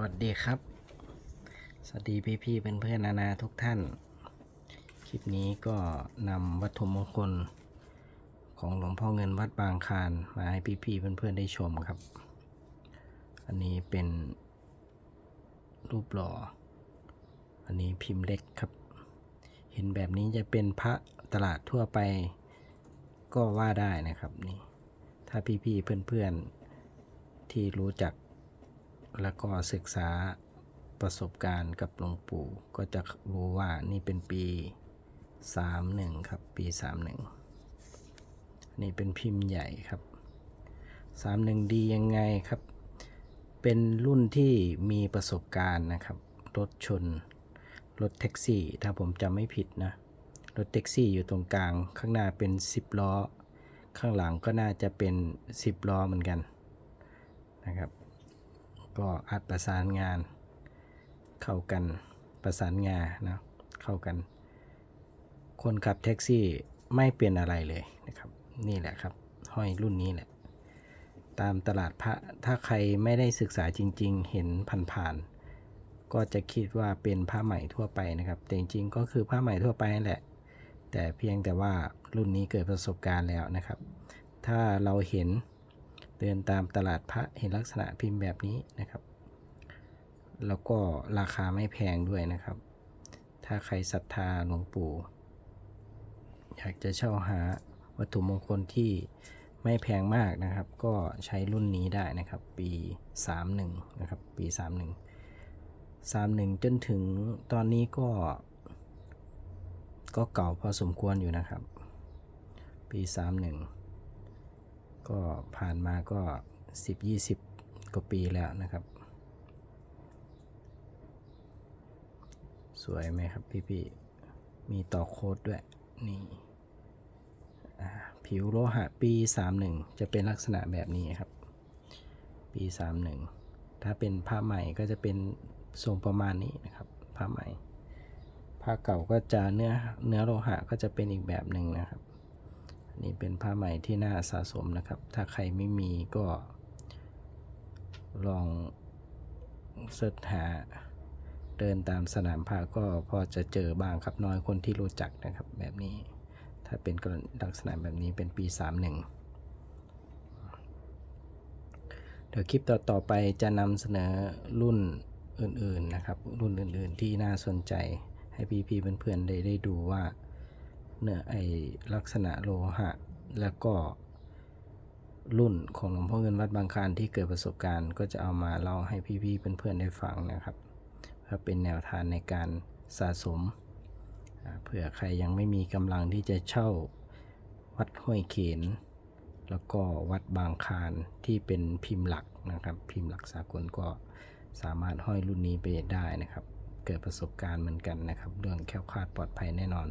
วัสดีครับ สวัสดีพี่พี่ๆเพื่อนเพื่อนๆนานาทุกท่าน คลิปนี้ก็นำวัตถุมงคลของหลวงพ่อเงินวัดบางคานมาให้พี่พี่ๆเพื่อนเพื่อนๆได้ชมครับ อันนี้เป็นรูปหล่อ อันนี้พิมพ์เล็กครับ เห็นแบบนี้จะเป็นพระตลาดทั่วไปก็ว่าได้นะครับนี่ ถ้าพี่พี่ๆเพื่อนๆที่รู้จัก แล้วก็ศึกษาประสบการณ์กับหลวงปู่ ก็จะรู้ว่านี่เป็นปี 31 ครับ ปี 31 นี่เป็นพิมพ์ใหญ่ครับ 31 ดียังไงครับ เป็นรุ่นที่มีประสบการณ์นะครับ รถชน รถแท็กซี่ ถ้าผมจำไม่ผิดนะ รถแท็กซี่อยู่ตรงกลาง ข้างหน้าเป็น 10 ล้อ ข้างหลังก็น่าจะเป็น 10 ล้อเหมือนกันนะครับ ก็อัดประสานงาน เข้ากันประสานงานนะเข้ากัน คนขับแท็กซี่ไม่เป็นอะไรเลยนะครับ นี่แหละครับ ห้อยรุ่นนี้แหละ ตามตลาดพระถ้าใครไม่ได้ศึกษาจริง ๆ เห็นผ่านๆก็จะคิดว่าเป็นผ้าใหม่ทั่วไปนะครับ แต่จริงๆก็คือผ้าใหม่ทั่วไปนั่นแหละ แต่เพียงแต่ว่ารุ่นนี้เกิดประสบการณ์แล้วนะครับ ถ้าเราเห็น เดินตามตลาดพระเห็นลักษณะพิมพ์แบบนี้นะครับ แล้วก็ราคาไม่แพงด้วยนะครับ ถ้าใครศรัทธาหลวงปู่ อยากจะเช่าหาวัตถุมงคลที่ไม่แพงมากนะครับ ก็ใช้รุ่นนี้ได้นะครับ ปี 31 นะครับ ปี 31 31 จนถึงตอนนี้ก็ ก็เก่าพอสมควรอยู่นะครับ ปี 31 ก็ผ่านมาก็ 10 20 กว่าปีแล้วนะครับ สวยไหมครับพี่ๆมีต่อโค้ดด้วย นี่ผิวโลหะปี 31 จะเป็นลักษณะแบบนี้ครับ ปี 31 ถ้าเป็นผ้าใหม่ก็จะเป็นทรงประมาณนี้นะครับ ผ้าใหม่ผ้าเก่าก็จะเนื้อเนื้อโลหะก็จะเป็นอีกแบบหนึ่งนะครับ นี่เป็นผ้าใหม่ที่น่าสะสมนะครับ ถ้าใครไม่มีก็ลองเสิร์ชหาเดินตามสนามผ้าก็พอจะเจอบ้างครับน้อยคนที่รู้จักนะครับ แบบนี้ ถ้าเป็นกรณีลักษณะแบบนี้เป็นปี 31 เดี๋ยวคลิปต่อๆไปจะนำเสนอรุ่นอื่นๆนะครับ รุ่นอื่นๆที่น่าสนใจให้พี่ๆเพื่อนๆได้ได้ดูว่า เนื้อไอลักษณะโลหะ แล้วก็รุ่นของหลวงพ่อเงินวัดบางคานที่เกิดประสบการณ์ ก็จะเอามาเล่าให้พี่ๆเพื่อนๆได้ฟังนะครับเพื่อเป็นแนวทางในการสะสมเผื่อใครยังไม่มีกำลังที่จะเช่าวัดห้วยเขนแล้วก็วัดบางคานที่เป็นพิมพ์หลักนะครับ พิมพ์หลักสากลก็สามารถห้อยรุ่นนี้ไปได้นะครับ เกิดประสบการณ์เหมือนกันนะครับ เรื่องแคล้วคลาดปลอดภัยแน่นอน